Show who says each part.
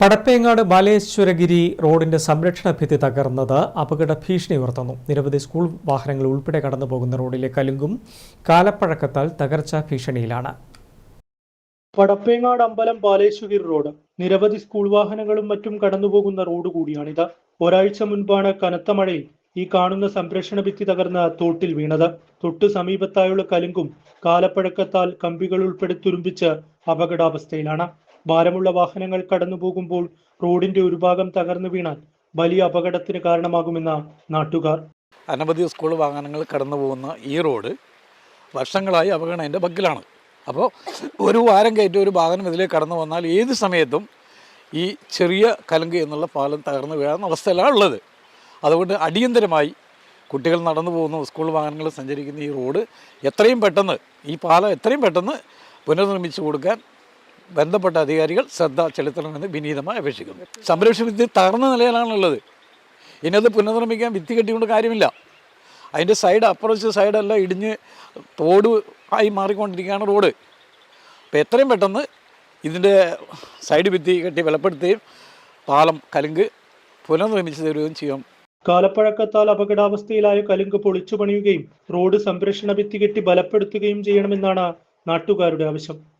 Speaker 1: പടപ്പേങ്ങാട് ബാലേശ്വരഗിരി റോഡിന്റെ സംരക്ഷണ ഭിത്തി തകർന്നത് അപകട ഭീഷണി ഉയർത്തുന്നു. നിരവധി സ്കൂൾ വാഹനങ്ങൾ ഉൾപ്പെടെ കടന്നുപോകുന്ന റോഡിലെ കലുങ്കും കാലപ്പഴക്കത്താൽ തകർച്ച ഭീഷണിയിലാണ്.
Speaker 2: പടപ്പേങ്ങാട് അമ്പലം ബാലേശ്വരി റോഡ് നിരവധി സ്കൂൾ വാഹനങ്ങളും മറ്റും കടന്നുപോകുന്ന റോഡ് കൂടിയാണിത്. ഒരാഴ്ച മുൻപാണ് കനത്ത മഴയിൽ ഈ കാണുന്ന സംരക്ഷണ ഭിത്തി തകർന്ന തോട്ടിൽ വീണത്. തൊട്ടു സമീപത്തായുള്ള കലുങ്കും കാലപ്പഴക്കത്താൽ കമ്പികൾ ഉൾപ്പെടെ തുരുമ്പിച്ച് അപകടാവസ്ഥയിലാണ്. ഭാരമുള്ള വാഹനങ്ങൾ കടന്നു പോകുമ്പോൾ റോഡിന്റെ ഒരു ഭാഗം തകർന്നു വീണാൽ വലിയ അപകടത്തിന് കാരണമാകുമെന്ന നാട്ടുകാർ.
Speaker 3: അനവധി സ്കൂൾ വാഹനങ്ങൾ കടന്നു പോകുന്ന ഈ റോഡ് വർഷങ്ങളായി അപകടത്തിന്റെ ബക്കിലാണ് അപ്പോൾ ഒരു വാരം കയറ്റി ഒരു വാഹനം ഇതിലേക്ക് കടന്നു വന്നാൽ ഏത് സമയത്തും ഈ ചെറിയ കലങ്ക് എന്നുള്ള പാലം തകർന്നു വീഴാവുന്ന അവസ്ഥയിലാണ് ഉള്ളത്. അതുകൊണ്ട് അടിയന്തരമായി കുട്ടികൾ നടന്നു പോകുന്ന സ്കൂൾ വാഹനങ്ങൾ സഞ്ചരിക്കുന്ന ഈ റോഡ് എത്രയും പെട്ടെന്ന് ഈ പാലം എത്രയും പെട്ടെന്ന് പുനർനിർമ്മിച്ചു കൊടുക്കാൻ ബന്ധപ്പെട്ട അധികാരികൾ ശ്രദ്ധ ചെലുത്തണമെന്ന് വിനീതമായി അപേക്ഷിക്കുന്നു. സംരക്ഷണ വിദ്യ തകർന്ന നിലയിലാണുള്ളത്. ഇനി അത് പുനർനിർമ്മിക്കാൻ വിത്തി കെട്ടിക്കൊണ്ട് കാര്യമില്ല. അതിന്റെ സൈഡ് അപ്രോച്ച് സൈഡെല്ലാം ഇടിഞ്ഞ് തോട് ആയി മാറിക്കൊണ്ടിരിക്കുകയാണ് റോഡ്. അപ്പോൾ എത്രയും പെട്ടെന്ന് ഇതിന്റെ സൈഡ് ഭിത്തി കെട്ടി ബലപ്പെടുത്തുകയും പാലം കലുങ്ക് പുനർനിർമ്മിച്ച് തരുകയും ചെയ്യും.
Speaker 2: കാലപ്പഴക്കത്താൽ അപകടാവസ്ഥയിലായ കലുങ്ക് പൊളിച്ചു പണിയുകയും റോഡ് സംരക്ഷണ ഭിത്തി കെട്ടി ബലപ്പെടുത്തുകയും ചെയ്യണമെന്നാണ് നാട്ടുകാരുടെ ആവശ്യം.